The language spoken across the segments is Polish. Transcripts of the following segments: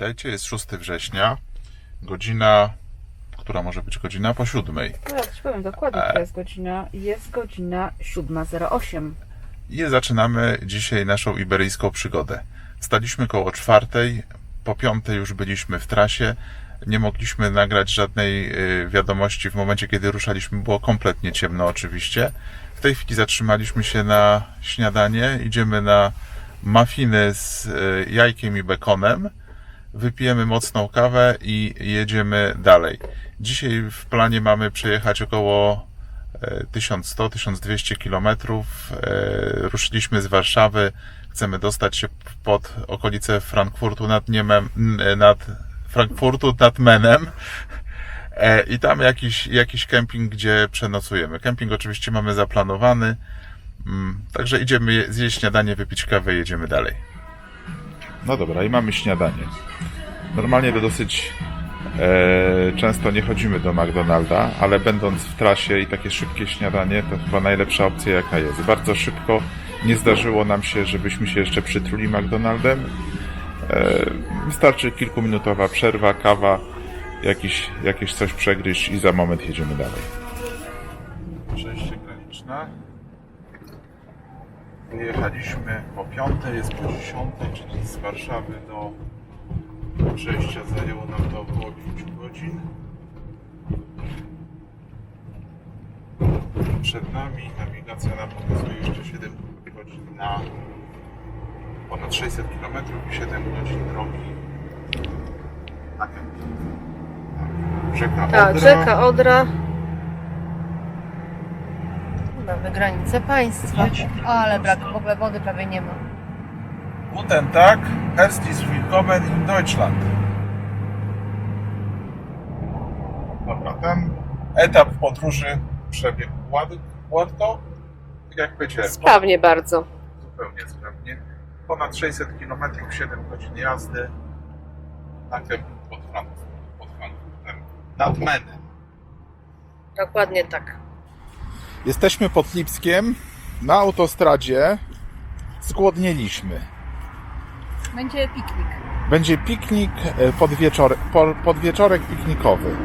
witajcie. Jest 6 września, godzina, która może być godzina po siódmej. No ja ci powiem dokładnie, która jest godzina. Jest godzina 7.08. I zaczynamy dzisiaj naszą iberyjską przygodę. Staliśmy koło czwartej, po piątej już byliśmy w trasie. Nie mogliśmy nagrać żadnej y, wiadomości w momencie, kiedy ruszaliśmy. Było kompletnie ciemno oczywiście. W tej chwili zatrzymaliśmy się na śniadanie. Idziemy na mafiny z y, jajkiem i bekonem. Wypijemy mocną kawę i jedziemy dalej. Dzisiaj w planie mamy przejechać około 1100-1200 kilometrów. E, Ruszyliśmy z Warszawy. Chcemy dostać się pod okolice Frankfurtu nad Niemem, nad Frankfurtu nad Menem. E, I tam jakiś, jakiś kemping, gdzie przenocujemy. Kemping oczywiście mamy zaplanowany. Mm, Także idziemy je- zjeść śniadanie, wypić kawę jedziemy dalej. No dobra, i mamy śniadanie. Normalnie to dosyć e, często nie chodzimy do McDonalda, ale będąc w trasie i takie szybkie śniadanie to chyba najlepsza opcja jaka jest. Bardzo szybko nie zdarzyło nam się, żebyśmy się jeszcze przytruli McDonaldem. E, wystarczy kilkuminutowa przerwa, kawa, jakiś, jakieś coś przegryźć i za moment jedziemy dalej. Wyjechaliśmy po piątej, jest po dziesiątej, czyli z Warszawy do przejścia zajęło nam to około 5 godzin. Przed nami nawigacja nam pokazuje jeszcze 7 godzin na ponad 600 km i 7 godzin drogi na kemping. Tak. Rzeka Tak, Odra. rzeka Odra. Mamy granicę państwa. Ale brak w ogóle wody prawie nie ma. Guten Tag, herzlich willkommen in Deutschland. Dobra, ten etap podróży przebiegł ład- gładko, tak jak powiedziałem, Sprawnie bardzo. zupełnie sprawnie. Ponad 600 km, 7 godzin jazdy na kemping pod Frankfurtem, pod Frankfurtem nad Menem. Dokładnie tak. Jesteśmy pod Lipskiem, na autostradzie, zgłodnieliśmy. Będzie piknik. Będzie piknik e, podwieczorek, po- podwieczorek piknikowy.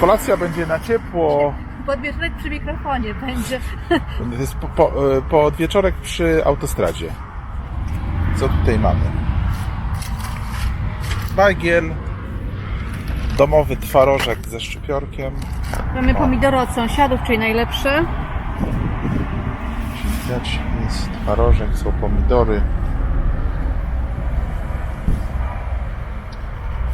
Kolacja będzie na ciepło. Podwieczorek przy mikrofonie będzie. Po, po, e, podwieczorek przy autostradzie. Co tutaj mamy? Bagiel. Domowy twarożek ze szczypiorkiem. Mamy pomidory od sąsiadów, czyli najlepsze. Widać jest twarożek, są pomidory.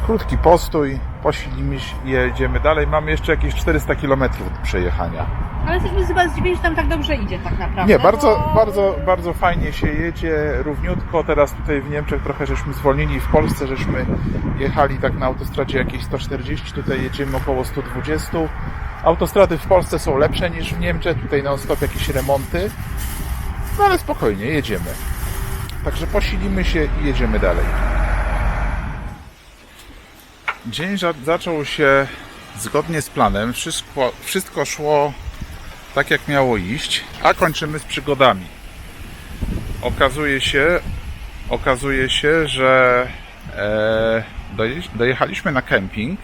Krótki postój, posilimy się i jedziemy dalej. Mamy jeszcze jakieś 400 km do przejechania. Ale jesteśmy chyba zdziwieni, że tam tak dobrze idzie tak naprawdę. Nie, bardzo, bo- bardzo, bardzo fajnie się jedzie, równiutko. Teraz tutaj w Niemczech trochę żeśmy zwolnili, w Polsce żeśmy jechali tak na autostradzie jakieś 140, tutaj jedziemy około 120. Autostrady w Polsce są lepsze niż w Niemczech, tutaj non stop jakieś remonty. No ale spokojnie, jedziemy. Także posilimy się i jedziemy dalej. Dzień za- zaczął się zgodnie z planem. Wszystko, wszystko szło tak jak miało iść, a kończymy z przygodami. Okazuje się, okazuje się, że e, doje, dojechaliśmy na kemping,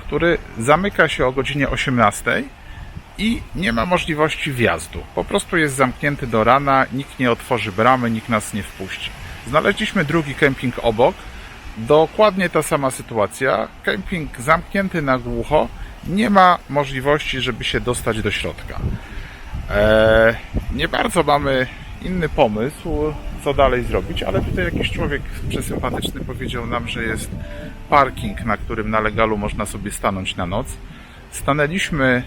który zamyka się o godzinie 18 i nie ma możliwości wjazdu. Po prostu jest zamknięty do rana, nikt nie otworzy bramy, nikt nas nie wpuści. Znaleźliśmy drugi kemping obok. Dokładnie ta sama sytuacja. Kemping zamknięty na głucho. Nie ma możliwości, żeby się dostać do środka. Eee, nie bardzo mamy inny pomysł, co dalej zrobić, ale tutaj jakiś człowiek przesympatyczny powiedział nam, że jest parking, na którym na legalu można sobie stanąć na noc. Stanęliśmy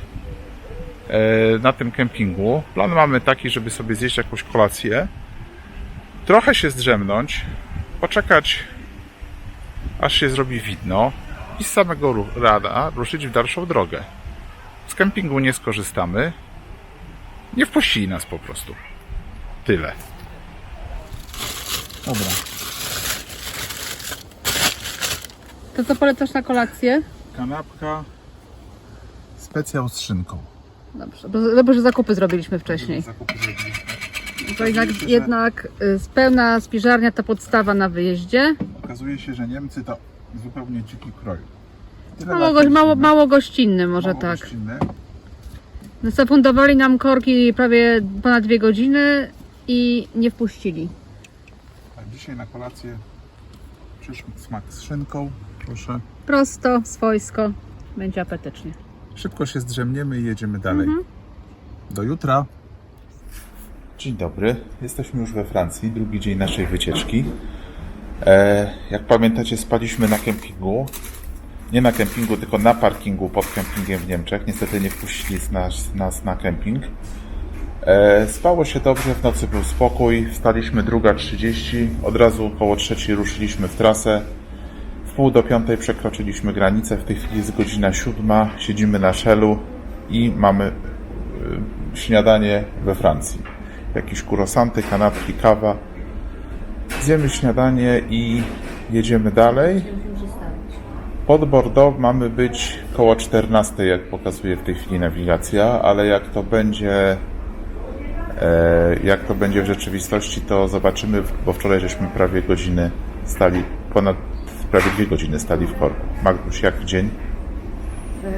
e, na tym kempingu. Plan mamy taki, żeby sobie zjeść jakąś kolację, trochę się zdrzemnąć, poczekać aż się zrobi widno i z samego rana ruszyć w dalszą drogę. Z kempingu nie skorzystamy. Nie wpuścili nas po prostu. Tyle. Dobra. To co polecasz na kolację? Kanapka. Specjał z szynką. Dobrze, bo dobrze, że zakupy zrobiliśmy wcześniej. Zakupy zrobiliśmy. To jednak, się, że- jednak y, pełna spiżarnia to podstawa na wyjeździe. Okazuje się, że Niemcy to zupełnie dziki kroj. Tyle Mało, lat mało, mało gościnny może Mało tak. gościnne. Zafundowali nam korki prawie ponad dwie godziny i nie wpuścili. A dzisiaj na kolację przyszły smak z szynką. Proszę. Prosto, swojsko, będzie apetycznie. Szybko się zdrzemniemy i jedziemy dalej. Do jutra. Dzień dobry. Jesteśmy już we Francji, drugi dzień naszej wycieczki. E, jak pamiętacie, spaliśmy na kempingu. Nie na kempingu, tylko na parkingu pod kempingiem w Niemczech. Niestety nie wpuścili nas, nas na kemping. E, spało się dobrze, w nocy był spokój. Wstaliśmy druga 30. Od razu około trzeciej ruszyliśmy w trasę. W pół do piątej przekroczyliśmy granicę. W tej chwili jest godzina siódma. Siedzimy na Shellu i mamy y, śniadanie we Francji. Jakieś kurosanty, kanapki, kawa. Zjemy śniadanie i jedziemy dalej. Pod Bordeaux mamy być koło 14, jak pokazuje w tej chwili nawigacja, ale jak to będzie e, jak to będzie w rzeczywistości, to zobaczymy, bo wczoraj żeśmy prawie godziny stali, ponad prawie dwie godziny stali w korku. Magduś, jak dzień?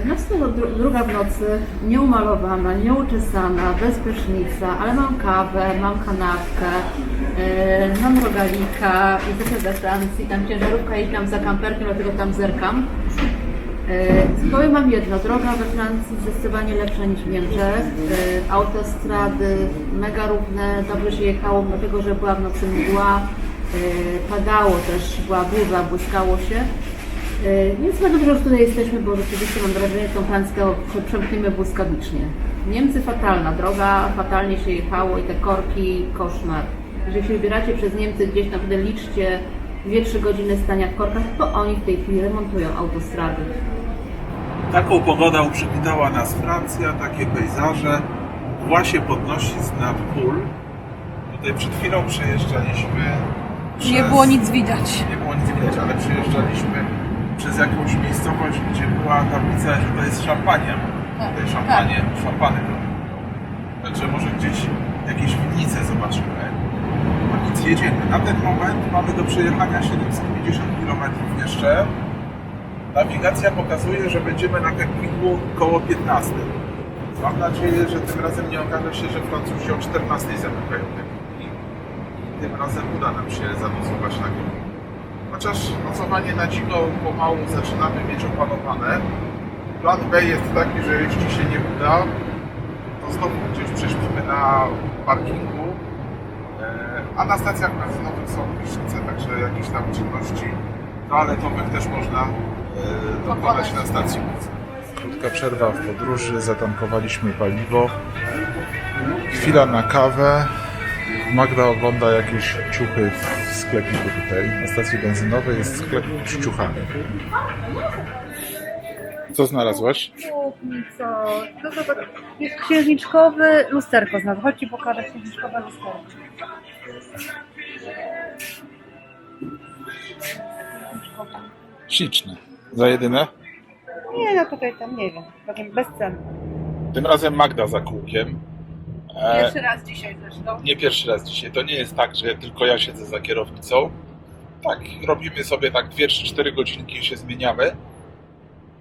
No z tego dru- druga w nocy, nieumalowana, nieuczesana, bez prysznica, ale mam kawę, mam kanapkę, yy, mam rogalika, jesteśmy we Francji, tam ciężarówka jeździ nam za kamperkiem, dlatego tam zerkam. Yy, powiem Wam jedno, droga we Francji zdecydowanie lepsza niż w Niemczech. Yy, autostrady mega równe, dobrze się jechało, dlatego że była w nocy mgła, yy, padało też, była burza, błyskało się. Yy, Więc bardzo dobrze, że tutaj jesteśmy, bo rzeczywiście mam wrażenie, że tą Francję przemkniemy błyskawicznie. Niemcy fatalna droga, fatalnie się jechało i te korki koszmar. Jeżeli się wybieracie przez Niemcy gdzieś naprawdę liczcie 2-3 godziny stania w korkach, to oni w tej chwili remontują autostrady. Taką pogodą przywitała nas Francja, takie pejzaże. Właśnie podnosi z nad pól. Tutaj przed chwilą przejeżdżaliśmy. Nie przez- było nic widać. Nie było nic widać, ale przejeżdżaliśmy przez jakąś miejscowość, gdzie była tablica, że to jest szampania. Tutaj szampanie, szampany produkują. Także może gdzieś jakieś winnice zobaczymy. No nic, jedziemy. Na ten moment mamy do przejechania 750 km jeszcze. Nawigacja pokazuje, że będziemy na kempingu koło 15. Mam nadzieję, że tym razem nie okaże się, że Francuzi o 14 zamykają kempingi. I tym razem uda nam się zanocować na kempingu. Chociaż nocowanie na dziko pomału zaczynamy mieć opanowane. Plan B jest taki, że jeśli się nie uda, to znowu gdzieś prześpimy na parkingu. E, A na stacjach benzynowych są prysznice, także jakieś tam czynności toaletowych też można e, dokonać na stacji. Krótka przerwa w podróży, zatankowaliśmy paliwo. Chwila na kawę. Magda ogląda jakieś ciuchy w sklepiku tutaj. Na stacji benzynowej jest sklep z ciuchami. Co znalazłaś? Co? No to tak, jest księżniczkowy lusterko znalazł. Chodź Ci pokażę księżniczkowe lusterko. Śliczne. Za jedynę? Nie, no tutaj tam nie wiem, takim bez. Tym razem Magda za kółkiem. E, Pierwszy raz dzisiaj zresztą. nie pierwszy raz dzisiaj. To nie jest tak, że tylko ja siedzę za kierownicą. Tak, robimy sobie tak 2-3-4 godzinki i się zmieniamy.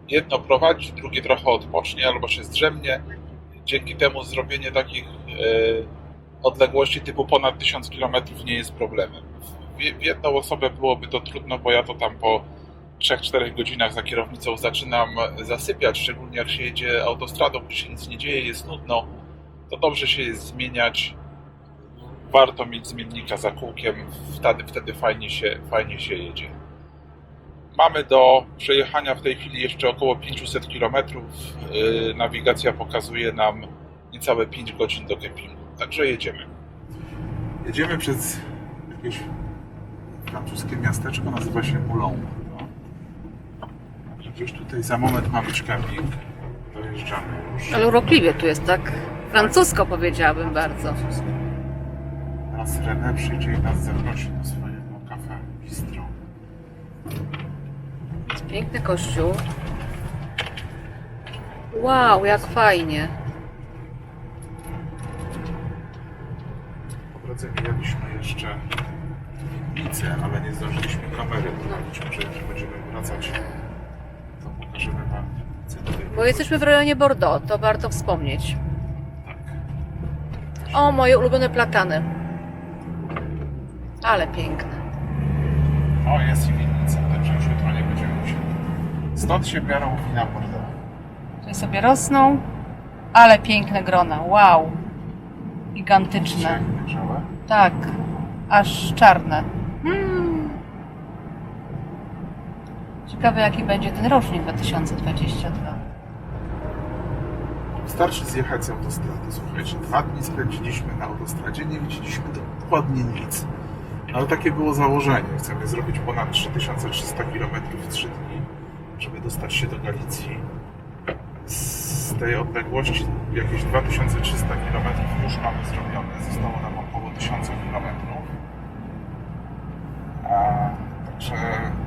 Jedno prowadzi, drugie trochę odpocznie albo się zdrzemnie. Dzięki temu zrobienie takich e, odległości typu ponad 1000 km nie jest problemem. W, w jedną osobę byłoby to trudno, bo ja to tam po 3-4 godzinach za kierownicą zaczynam zasypiać, szczególnie jak się jedzie autostradą, gdzie się nic nie dzieje, jest nudno to dobrze się jest zmieniać. Warto mieć zmiennika za kółkiem, wtedy, wtedy fajnie, się, fajnie się jedzie. Mamy do przejechania w tej chwili jeszcze około 500 km. Yy, Nawigacja pokazuje nam niecałe 5 godzin do kempingu. Także jedziemy. Jedziemy przez jakieś francuskie miasteczko, nazywa się Moulon. Także gdzieś tutaj za moment ma być kemping. Dojeżdżamy już. Ale urokliwie tu jest, tak? Francusko powiedziałabym bardzo. Teraz René przyjdzie i nas zaprosi do swojego kafe bistro. Piękny kościół. Wow, jak fajnie. Po drodze mijaliśmy jeszcze winnicę, ale nie zdążyliśmy kamery prowadzić. Może jak będziemy wracać, to pokażemy Wam. Bo jesteśmy w rejonie Bordeaux, to warto wspomnieć. O, moje ulubione platany. Ale piękne. O, jest i winnica, także już jutro nie będziemy musieli. Stąd się biorą wina Bordeaux. Tutaj sobie rosną, ale piękne grona. Wow. Gigantyczne. Dojrzałe. Tak, aż czarne. Mm. Ciekawe, jaki będzie ten rocznik 2022. Wystarczy zjechać z autostrady. Słuchajcie, dwa dni spędziliśmy na autostradzie, nie widzieliśmy dokładnie nic. Ale takie było założenie. Chcemy zrobić ponad 3300 km w 3 dni, żeby dostać się do Galicji. Z tej odległości jakieś 2300 km już mamy zrobione. Zostało nam około 1000 km. A, Także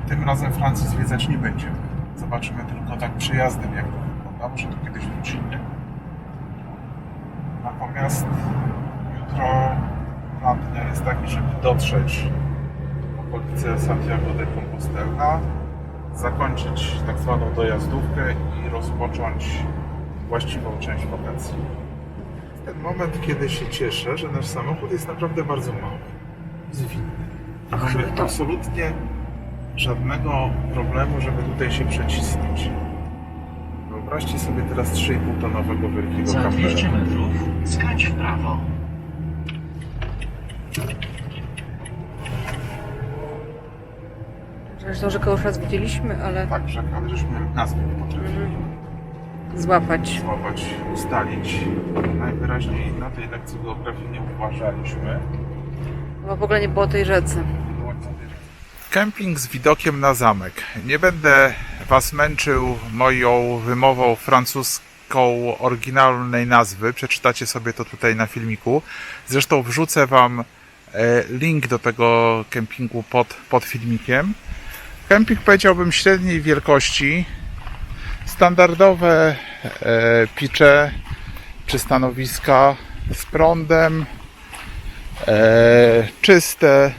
tym razem Francji zwiedzać nie będziemy. Zobaczymy tylko tak przejazdem, jak to wygląda. Może tu kiedyś wrócimy. Natomiast jutro plan dnia jest taki, żeby dotrzeć w okolice Santiago de Compostela, zakończyć tak zwaną dojazdówkę i rozpocząć właściwą część wakacji. Ten moment, kiedy się cieszę, że nasz samochód jest naprawdę bardzo mały. Zwinny. Mamy absolutnie żadnego problemu, żeby tutaj się przecisnąć. Wyobraźcie sobie teraz 3,5 tonowego wielkiego Za 200 kampera. metrów skręć w prawo. Zresztą rzekę już raz widzieliśmy, ale Tak, rzeka, ale żeśmy nazwy nie potrafili złapać. złapać, ustalić. Najwyraźniej na tej lekcji geografii nie uważaliśmy. Bo w ogóle nie było tej rzece. Kemping z widokiem na zamek. Nie będę Was męczył moją wymową francuską oryginalnej nazwy. Przeczytacie sobie to tutaj na filmiku. Zresztą wrzucę Wam e, link do tego kempingu pod, pod filmikiem. Kemping powiedziałbym średniej wielkości. Standardowe e, picze czy stanowiska z prądem. E, czyste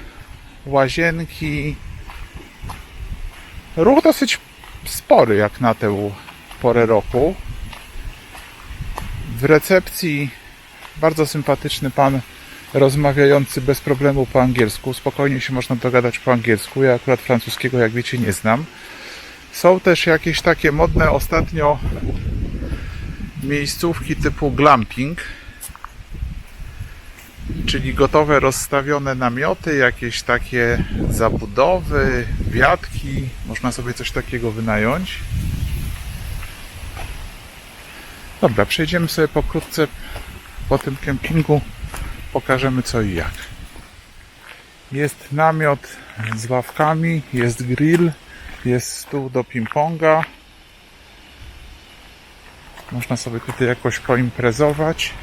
łazienki. Ruch dosyć spory jak na tę porę roku. W recepcji bardzo sympatyczny pan rozmawiający bez problemu po angielsku. Spokojnie się można dogadać po angielsku. Ja akurat francuskiego, jak wiecie, nie znam. Są też jakieś takie modne ostatnio miejscówki typu glamping czyli gotowe rozstawione namioty, jakieś takie zabudowy, wiatki. Można sobie coś takiego wynająć. Dobra, przejdziemy sobie pokrótce po tym kempingu. Pokażemy co i jak. Jest namiot z ławkami, jest grill, jest stół do ping-ponga. Można sobie tutaj jakoś poimprezować.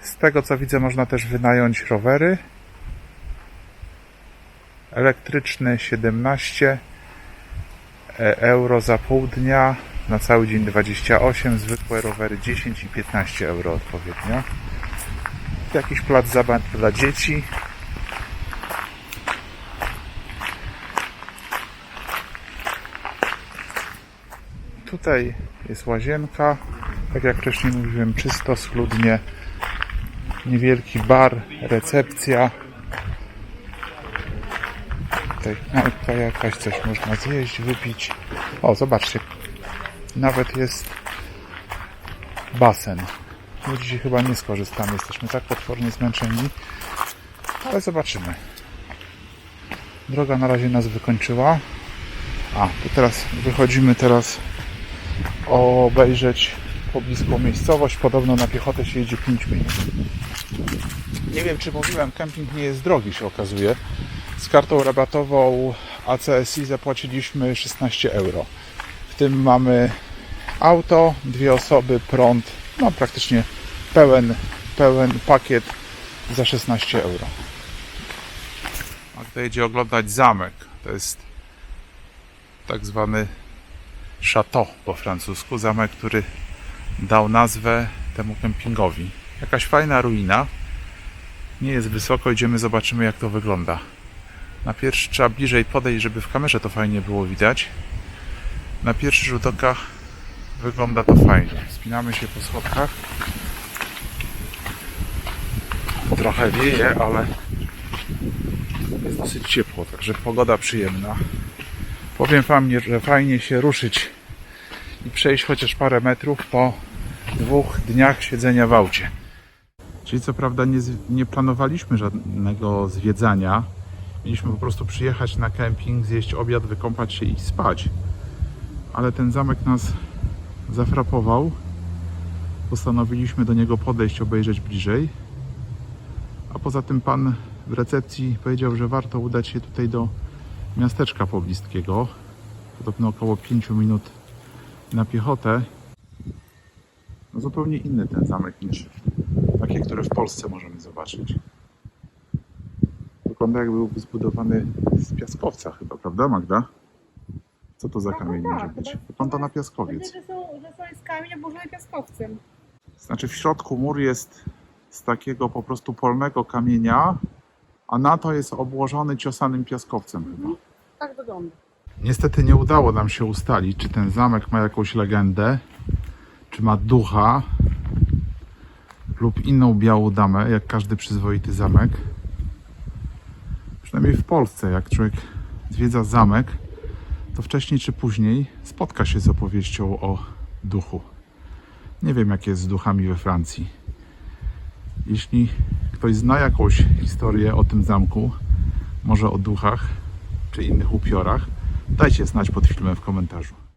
Z tego co widzę, można też wynająć rowery. Elektryczny 17 e, euro za pół dnia, na cały dzień 28, zwykłe rowery 10 i 15 euro odpowiednio. Jakiś plac zabaw dla dzieci. Tutaj jest łazienka. Tak jak wcześniej mówiłem, czysto, schludnie. Niewielki bar, recepcja. Tutaj knajpka jakaś, coś można zjeść, wypić. O, zobaczcie. Nawet jest basen. My dzisiaj chyba nie skorzystamy, jesteśmy tak potwornie zmęczeni. Ale zobaczymy. Droga na razie nas wykończyła. A, to teraz wychodzimy teraz obejrzeć pobliską miejscowość. Podobno na piechotę się jedzie 5 minut. Nie wiem, czy mówiłem, kemping nie jest drogi, się okazuje. Z kartą rabatową ACSI zapłaciliśmy 16 euro. W tym mamy auto, dwie osoby, prąd, no praktycznie pełen, pełen pakiet za 16 euro. Magda jedzie oglądać zamek. To jest tak zwany chateau po francusku, zamek, który dał nazwę temu kempingowi. Jakaś fajna ruina. Nie jest wysoko, idziemy, zobaczymy jak to wygląda. Na pierwszy trzeba bliżej podejść, żeby w kamerze to fajnie było widać. Na pierwszy rzut oka wygląda to fajnie. Wspinamy się po schodkach. Trochę wieje, ale jest dosyć ciepło, także pogoda przyjemna. Powiem Wam, że fajnie się ruszyć i przejść chociaż parę metrów po dwóch dniach siedzenia w aucie. Czyli co prawda nie, nie planowaliśmy żadnego zwiedzania. Mieliśmy po prostu przyjechać na kemping, zjeść obiad, wykąpać się i spać. Ale ten zamek nas zafrapował. Postanowiliśmy do niego podejść, obejrzeć bliżej. A poza tym pan w recepcji powiedział, że warto udać się tutaj do miasteczka pobliskiego. Podobno około 5 minut na piechotę. No zupełnie inny ten zamek niż takie, które w Polsce możemy zobaczyć. Wygląda jakby był zbudowany z piaskowca chyba, prawda Magda? Co to za kamień może być? Wygląda na piaskowiec. Że są, że są jest kamień oburzony piaskowcem. Znaczy w środku mur jest z takiego po prostu polnego kamienia, a na to jest obłożony ciosanym piaskowcem chyba. Tak wygląda. Niestety nie udało nam się ustalić, czy ten zamek ma jakąś legendę, czy ma ducha lub inną białą damę, jak każdy przyzwoity zamek. Przynajmniej w Polsce, jak człowiek zwiedza zamek, to wcześniej czy później spotka się z opowieścią o duchu. Nie wiem, jak jest z duchami we Francji. Jeśli ktoś zna jakąś historię o tym zamku, może o duchach czy innych upiorach, dajcie znać pod filmem w komentarzu.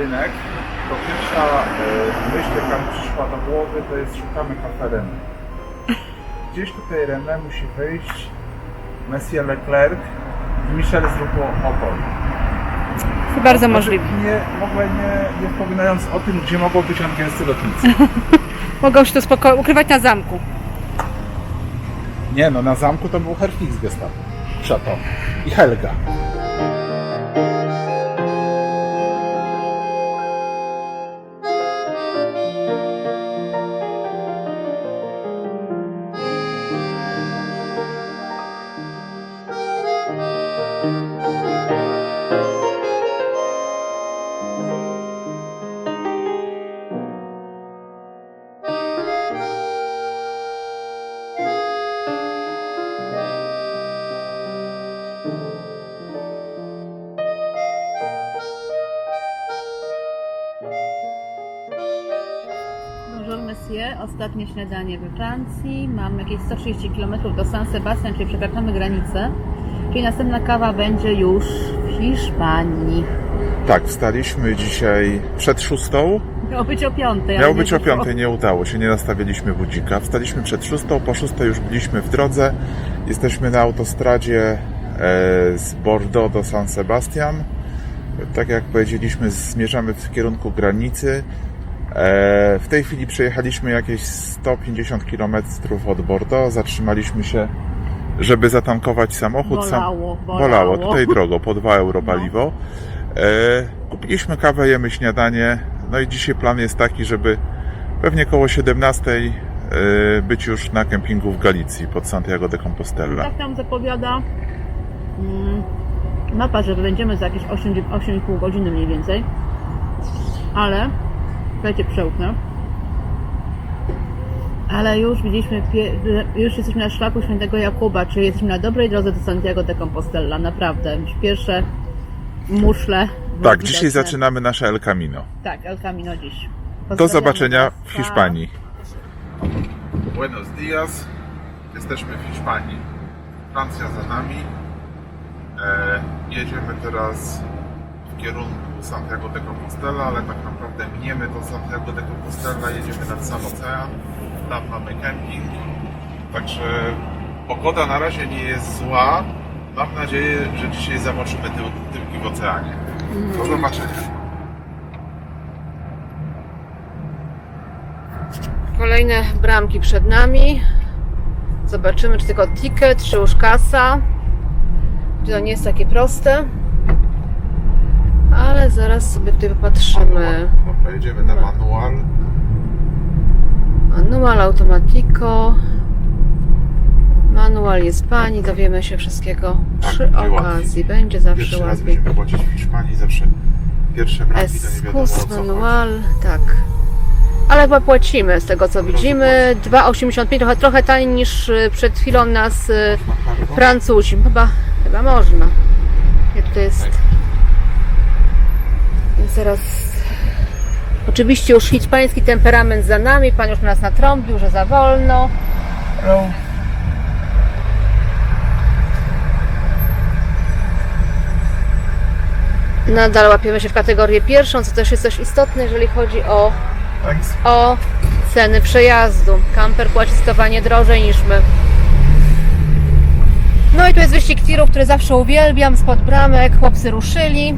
Rynek, to pierwsza e, myśl, jaka mi przyszła do głowy, to jest szukamy kafe René. Gdzieś tutaj René musi wyjść Monsieur Leclerc i Michel z ruchu Opol. To bardzo możliwe. Nie, w ogóle nie, nie wspominając o tym, gdzie mogą być angielscy lotnicy. Mogą się tu spoko- ukrywać na zamku. Nie no, na zamku to był Herfix z Gestapo. Chateau. I Helga. Ostatnie śniadanie we Francji. Mam jakieś 130 km do San Sebastian, czyli przekraczamy granicę. Czyli następna kawa będzie już w Hiszpanii. Tak, wstaliśmy dzisiaj przed szóstą. Miało być o piątej. Miało być o piątej, nie udało się, nie nastawiliśmy budzika. Wstaliśmy przed szóstą, po szóstej już byliśmy w drodze. Jesteśmy na autostradzie e, z Bordeaux do San Sebastian. Tak jak powiedzieliśmy, zmierzamy w kierunku granicy. E, w tej chwili przejechaliśmy jakieś 150 km od Bordeaux. Zatrzymaliśmy się, żeby zatankować samochód. Sam- Bolało, bolało. Bolało, tutaj drogo, po 2 euro No. paliwo. E, kupiliśmy kawę, jemy śniadanie. No i dzisiaj plan jest taki, żeby pewnie koło 17 e, być już na kempingu w Galicji pod Santiago de Compostela. Tak nam zapowiada mm, mapa, że będziemy za jakieś 8 8,5 godziny mniej więcej. Ale, słuchajcie, przełknę. Ale już widzieliśmy, już jesteśmy na szlaku świętego Jakuba, czyli jesteśmy na dobrej drodze do Santiago de Compostela, naprawdę. Już pierwsze muszle. Tak, dzisiaj na- zaczynamy nasze El Camino. Tak, El Camino dziś. Do Pozdrawiamy zobaczenia w Pa. Hiszpanii. Buenos dias. Jesteśmy w Hiszpanii. Francja za nami. E, jedziemy teraz w kierunku Santiago de Compostela, ale tak naprawdę miniemy to Santiago de Compostela, jedziemy nad sam ocean. Tam mamy kemping. Także pogoda na razie nie jest zła. Mam nadzieję, że dzisiaj zamoczymy tył, tyłki w oceanie. Do zobaczenia. Kolejne bramki przed nami. Zobaczymy, czy tylko ticket, czy już kasa. To nie jest takie proste. Ale zaraz sobie tutaj popatrzymy. Dobra, jedziemy na manual. Manual Automatico. Manual jest pani, dowiemy się wszystkiego Tak, przy będzie okazji. Będzie zawsze Pierwszy raz łatwiej. będziemy płacić w Hiszpanii, zawsze pierwsze bramki to nie wiadomo o co Escus chodzi. manual, tak. Ale chyba płacimy z tego co widzimy. 2,85 trochę, trochę taniej niż y, przed chwilą nas y, Na? Francuzi. Chyba, chyba można. Jak to jest. Tak. Więc teraz. Oczywiście już hiszpański temperament za nami. Pan już nas natrąbił, że za wolno. Nadal łapiemy się w kategorię pierwszą, co też jest dość istotne, jeżeli chodzi o, o ceny przejazdu. Kamper płaci zdecydowanie drożej niż my. No i tu jest wyścig tirów, który zawsze uwielbiam, spod bramek, chłopcy ruszyli.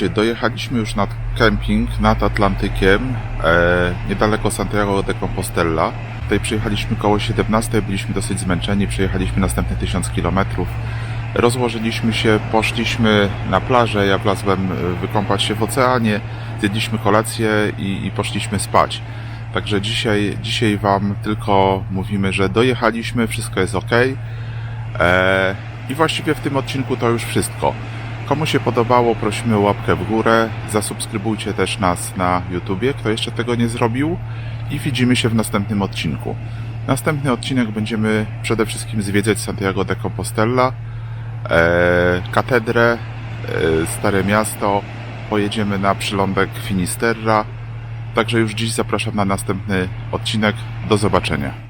Słuchajcie, dojechaliśmy już nad kemping nad Atlantykiem, e, niedaleko Santiago de Compostela. Tutaj przyjechaliśmy koło 17, byliśmy dosyć zmęczeni, przejechaliśmy następne 1000 km. Rozłożyliśmy się, poszliśmy na plażę, ja wlazłem e, wykąpać się w oceanie, zjedliśmy kolację i, i poszliśmy spać. Także dzisiaj, dzisiaj Wam tylko mówimy, że dojechaliśmy, wszystko jest ok. E, I właściwie w tym odcinku to już wszystko. Komu się podobało, prosimy o łapkę w górę. Zasubskrybujcie też nas na YouTubie, kto jeszcze tego nie zrobił. I widzimy się w następnym odcinku. Następny odcinek będziemy przede wszystkim zwiedzać Santiago de Compostela, e, katedrę, e, Stare Miasto. Pojedziemy na przylądek Finisterra. Także już dziś zapraszam na następny odcinek. Do zobaczenia.